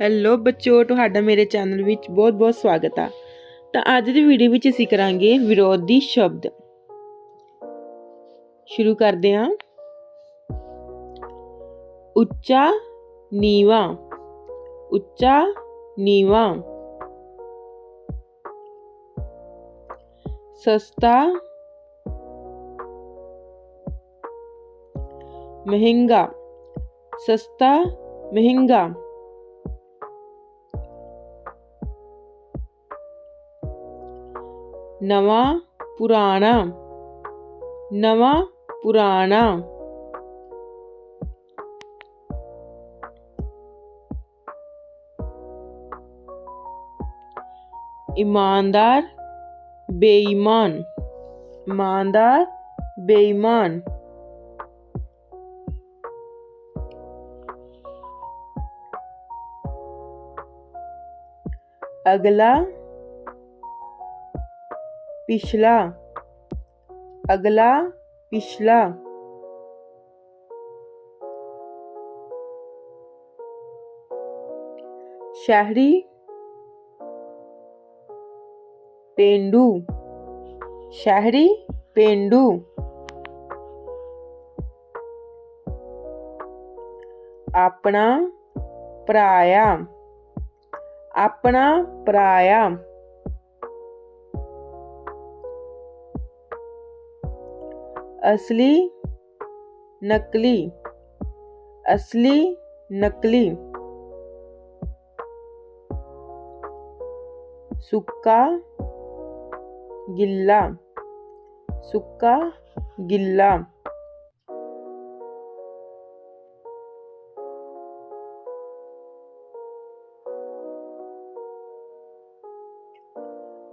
Hello ਬੱਚੋ ਤੁਹਾਡਾ ਮੇਰੇ ਚੈਨਲ ਵਿੱਚ ਬਹੁਤ-ਬਹੁਤ ਸਵਾਗਤ ਆ। ਤਾਂ ਅੱਜ ਦੀ ਵੀਡੀਓ ਵਿੱਚ ਅਸੀਂ ਕਰਾਂਗੇ ਵਿਰੋਧੀ ਸ਼ਬਦ। ਸ਼ੁਰੂ ਕਰਦੇ ਹਾਂ। ਉੱਚਾ ਨੀਵਾ ਉੱਚਾ ਨੀਵਾ। ਸਸਤਾ, ਮਹਿੰਗਾ। ਸਸਤਾ, ਮਹਿੰਗਾ। नवा पुराना नवा पुराना ईमानदार बेईमान। ईमानदार बेईमान। अगला पिछला अगला पिछला। शहरी पेंडू। शहरी पेंडू। अपना पराया अपना पराया। असली नकली असली नकली। सुक्का गिल्ला सुक्का गिल्ला।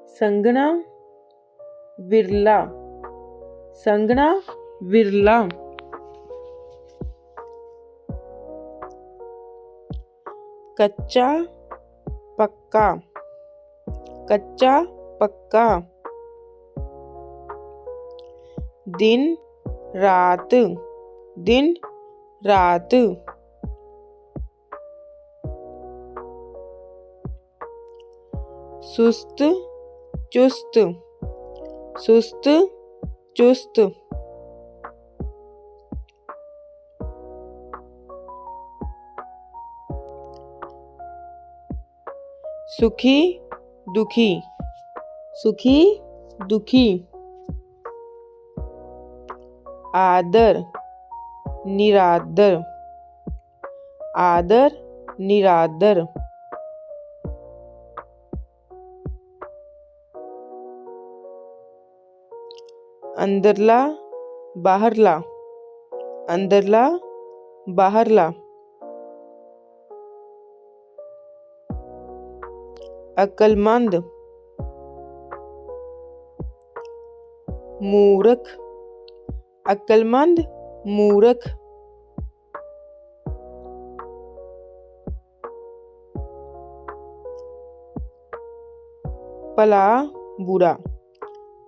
संगना विरला। संगना विरला कच्चा पक्का। कच्चा पक्का। दिन रात। दिन रात। सुस्त चुस्त। सुस्त चुस्त। सुखी दुखी। सुखी दुखी। आदर निरादर। आदर निरादर। अंदरला बाहरला. अंदरला बाहरला. अकलमंद. मूरख. अकलमंद मूरख. अक्लमंद पला बुरा.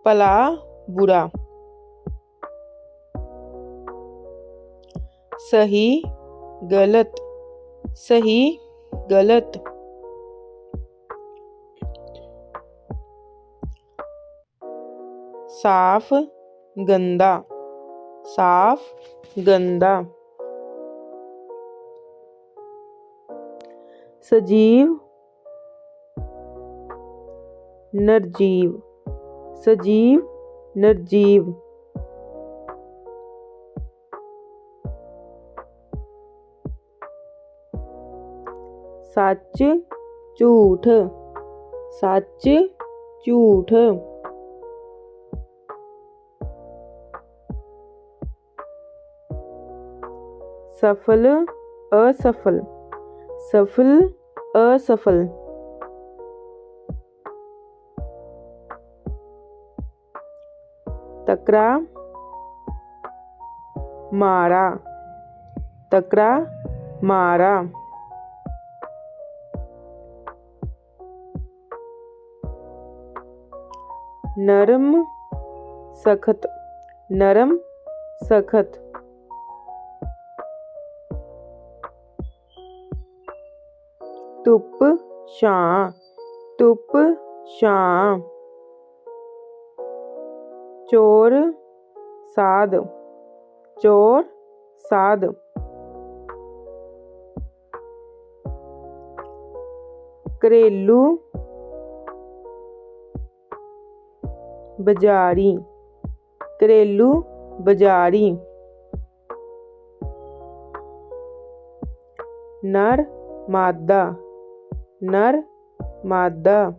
पला बुरा. सही गलत सही गलत। साफ़ गंदा साफ़ गंदा। सजीव नरजीव सजीव नरजीव। सच झूठ सच झूठ। सफल असफल सफल असफल। तकरा मारा तकरा मारा। ਨਰਮ ਸਖਤ ਨਰਮ ਸਖਤ। ਧੁੱਪ ਛਾਂ ਧੁੱਪ ਛਾਂ। ਚੋਰ ਸਾਧ ਚੋਰ ਸਾਧ। ਘਰੇਲੂ ਬਜ਼ਾਰੀ। ਘਰੇਲੂ ਬਜ਼ਾਰੀ। ਨਰ ਮਾਦਾ। ਨਰ ਮਾਦਾ।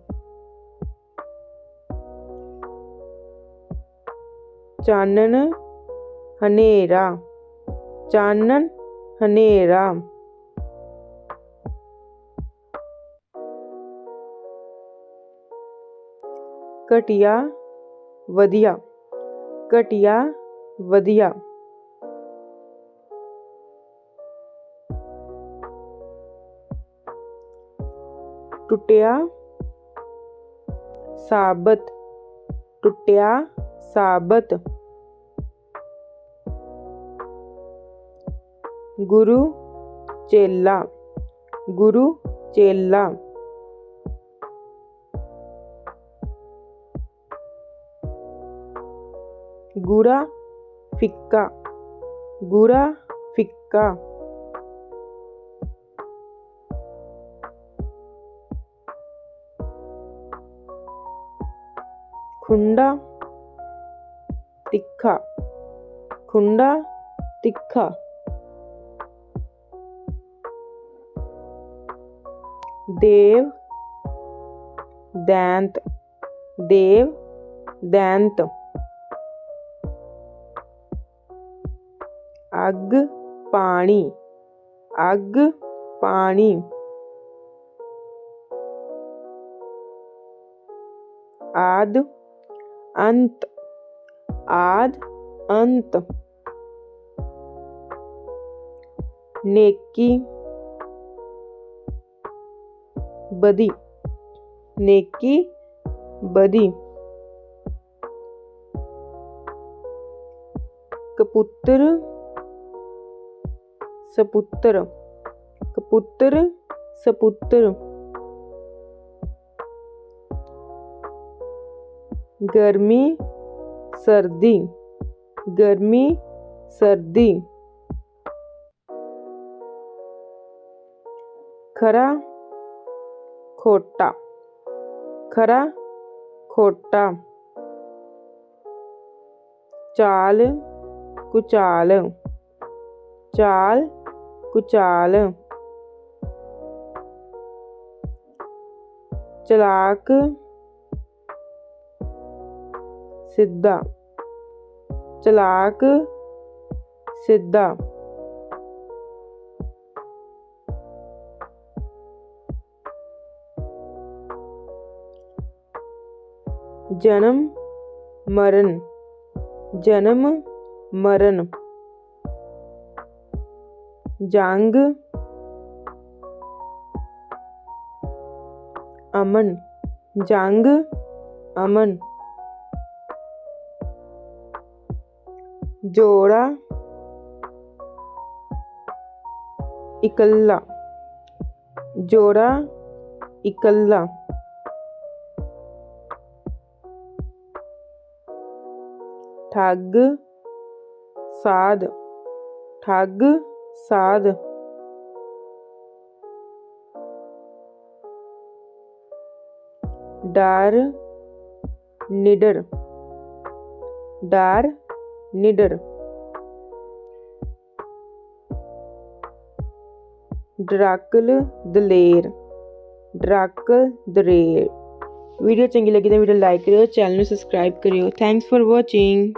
ਚਾਨਣ ਹਨੇਰਾ। ਚਾਨਣ ਹਨੇਰਾ। ਘਟਿਆ वधिया। कटिया वधिया। टुटिया साबत। टुटिया साबत। गुरु चेला। गुरु चेला। गुरा फिक्का गुरा फिक्का। खुंडा तिखा खुंडा तिखा देव दैंत देव दैंत। अग पानी अग पानी आद अंत आद अंत नेकी बदी। नेकी बदी। कपुत्र सपुत्र। कपुत्र सपुत्र। गर्मी सर्दी। गर्मी सर्दी। खरा खोटा। खरा खोटा। चाल कुचाल। चाल कुचाल। चलाक। सिद्धा चलाक। सिद्धा जन्म मरण। जन्म मरण। जांग अमन जांग अमन जोड़ा इकल्ला जोड़ा इकल्ला ठग साध ठग साध। डार, निडर। डार, निडर। ड्राकल दलेर। ड्राकल दलेर वीडियो चंगी लगी तो वीडियो लाइक करो चैनल सब्सक्राइब करो थैंक्स फॉर वॉचिंग